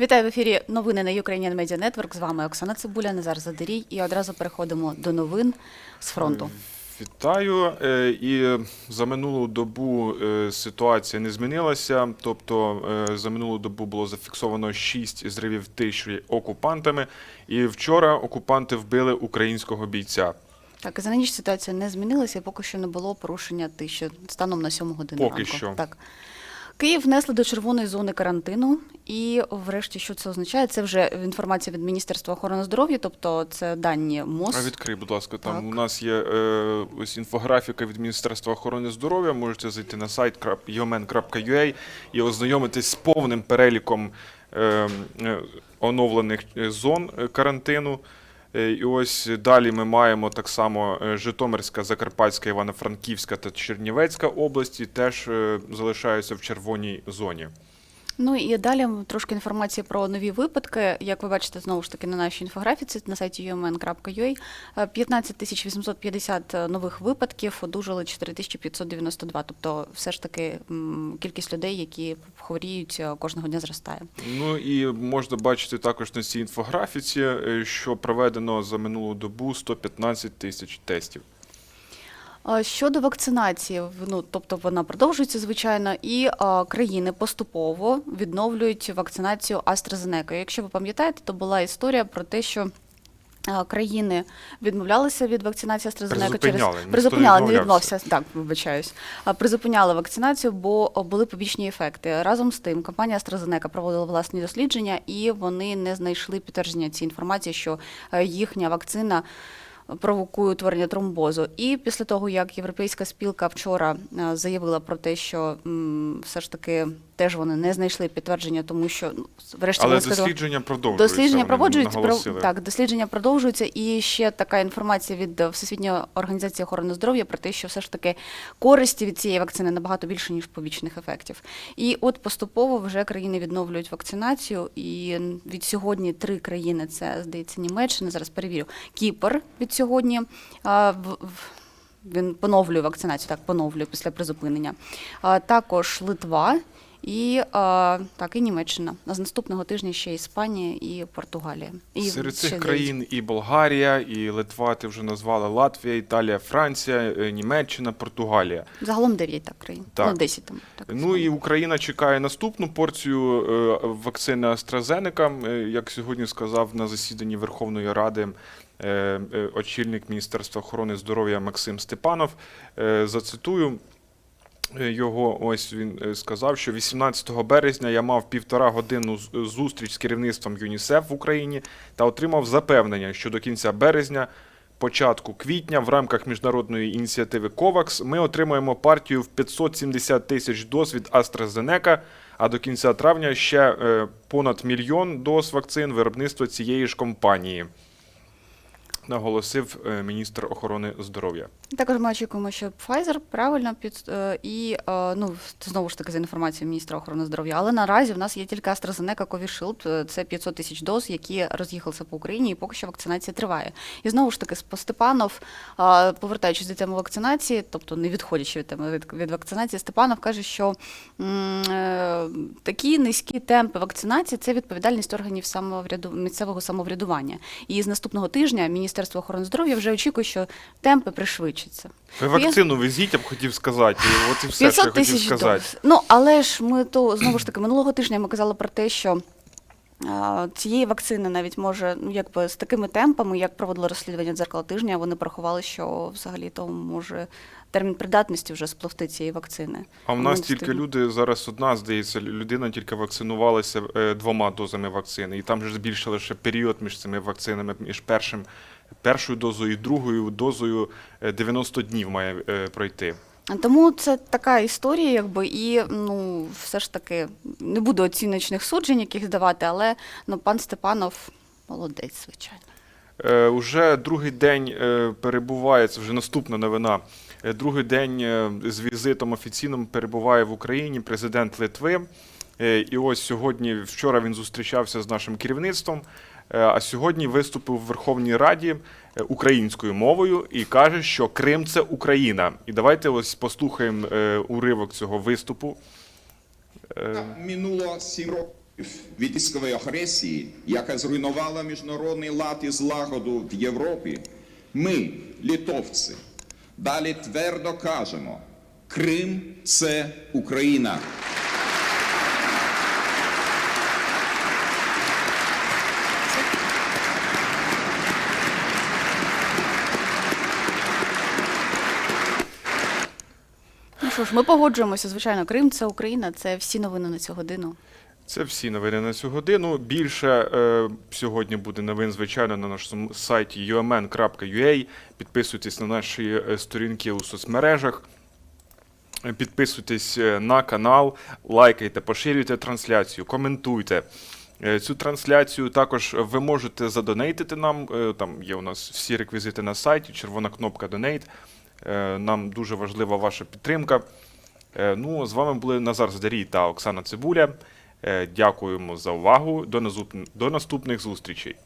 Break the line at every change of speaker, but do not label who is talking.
Вітаю в ефірі. Новини на Ukrainian Media Network. З вами Оксана Цибуля, Назар Задерій. І одразу переходимо до новин з фронту.
Вітаю. Е, І за минулу добу е, ситуація не змінилася. Тобто е, за минулу добу було зафіксовано 6 зривів тиші окупантами. І вчора окупанти вбили українського бійця.
Так, і за ніч ситуація не змінилася, і поки що не було порушення тиші станом на 7 годину
Поки
ранку.
що.
Так. Київ внесли до червоної зони карантину, і врешті, що це означає? Це вже інформація від Міністерства охорони здоров'я, тобто це дані МОЗ.
А відкрий, будь ласка, там
Так.
у нас є е, ось інфографіка від Міністерства охорони здоров'я. Можете зайти на сайт yomen.ua і ознайомитись з повним переліком е, е, оновлених е, зон е, карантину. Е, І ось далі ми маємо так само е, Житомирська, Закарпатська, Івано-Франківська та Чернівецька області теж е, залишаються в червоній зоні.
Ну і далі трошки інформації про нові випадки. Як ви бачите, знову ж таки на нашій інфографіці на сайті umn.ua 15 тисяч 850 нових випадків, одужали 4592. Тобто, все ж таки кількість людей, які хворіють, е, кожного дня зростає.
Ну і можна бачити також на цій інфографіці, е, що проведено за минулу добу 115 тисяч тестів.
Щодо вакцинації, ну тобто вона продовжується звичайно, і а, країни поступово відновлюють вакцинацію AstraZeneca. Якщо ви пам'ятаєте, то була історія про те, що. а, Країни відмовлялися від вакцинації AstraZeneca через
Призупиняли, не
відмовився. Так, вибачаюсь. А, Призупиняли вакцинацію, бо були побічні ефекти. Разом з тим, компанія AstraZeneca проводила власні дослідження, і вони не знайшли підтвердження цієї інформації, що їхня вакцина провокує утворення тромбозу. І після того, як Європейська спілка вчора е, заявила про те, що все ж таки теж вони не знайшли підтвердження, тому що ну, врешті
Але
сказали,
дослідження продовжуються.
Дослідження проводжуються про так, дослідження продовжуються. І ще така інформація від Всесвітньої організації охорони здоров'я про те, що все ж таки користі від цієї вакцини набагато більше ніж побічних ефектів. І от поступово вже країни відновлюють вакцинацію. І від сьогодні три країни це здається Німеччина. Зараз перевірю. Кіпр від сьогодні. Він поновлює вакцинацію, так поновлює після призупинення. Також Литва і а, так, і Німеччина. А з наступного тижня ще Іспанія і Португалія. І
Серед цих
дев'ять.
країн і Болгарія, і Литва, ти вже назвала Латвія, Італія, Франція, е, Німеччина, Португалія.
Загалом 9 так країн.
Так.
Ну, 10 там. Так,
Ну і Україна чекає наступну порцію е, вакцини AstraZeneca. Е, Як сьогодні сказав на засіданні Верховної Ради е, е, очільник Міністерства охорони здоров'я Максим Степанов. Е, Зацитую. Е, Його ось він е, сказав, що 18 березня я мав півтора годинну зустріч з керівництвом ЮНІСЕФ в Україні та отримав запевнення, що до кінця березня, початку квітня, в рамках міжнародної ініціативи COVAX ми отримаємо партію в 570 тисяч доз від AstraZeneca, а до кінця травня ще е, понад мільйон доз вакцин виробництва цієї ж компанії. Наголосив е, міністр охорони здоров'я.
Також ми очікуємо, що Pfizer правильно під е, і е, ну знову ж таки за інформацією міністра охорони здоров'я. Але наразі в нас є тільки AstraZeneca Covishield, це 500 тисяч доз, які роз'їхалися по Україні, і поки що вакцинація триває. І знову ж таки, Степанов, повертаючись до теми вакцинації, тобто не відходячи від теми від, вакцинації, Степанов каже, що такі низькі темпи вакцинації це відповідальність органів самовряду місцевого самоврядування. І з наступного тижня Міністерство охорони здоров'я вже очікує, що темпи пришвидшаться.
Ви вакцину везіть, я б хотів сказати. І От і все, що я хотів
тисяч
сказати.
доз. Ну але ж ми то знову ж таки минулого тижня ми казали про те, що. Цієї вакцини навіть може, ну якби з такими темпами, як проводили розслідування дзеркала тижня, вони порахували, що взагалі то може термін придатності вже спливти цієї вакцини.
А в нас тільки люди зараз одна, здається, людина тільки вакцинувалася е, двома дозами вакцини, і там вже збільшили ще період між цими вакцинами, між першим, першою дозою і другою дозою е, 90 днів має е, пройти.
Тому це така історія, якби і ну все ж таки не буду оціночних суджень яких здавати, але ну пан Степанов молодець, звичайно.
Е, Уже другий день е, перебуває, це вже наступна новина. е, Другий день е, з візитом офіційним перебуває в Україні президент Литви. Е, І ось сьогодні, вчора він зустрічався з нашим керівництвом, е, а сьогодні виступив в Верховній Раді е, українською мовою і каже, що Крим це Україна. І давайте ось послухаємо е, уривок цього виступу. Е,
Минуло сім років військової агресії, яка зруйнувала міжнародний лад і злагоду в Європі, ми, літовці, далі твердо кажемо: Крим це Україна.
Що ж, ми погоджуємося. Звичайно, Крим це Україна, це всі новини на цю годину.
Це всі новини на цю годину. Більше е, сьогодні буде новин, звичайно, на нашому сайті umn.ua. Підписуйтесь на наші е, сторінки у соцмережах. Підписуйтесь е, на канал, лайкайте, поширюйте трансляцію, коментуйте. Е, Цю трансляцію також ви можете задонейтити нам. Там є у нас всі реквізити на сайті, червона кнопка Donate. Е, Нам дуже важлива ваша підтримка. Е, Ну, з вами були Назар Здарій та Оксана Цибуля. Е, Дякуємо за увагу. До наступних зустрічей.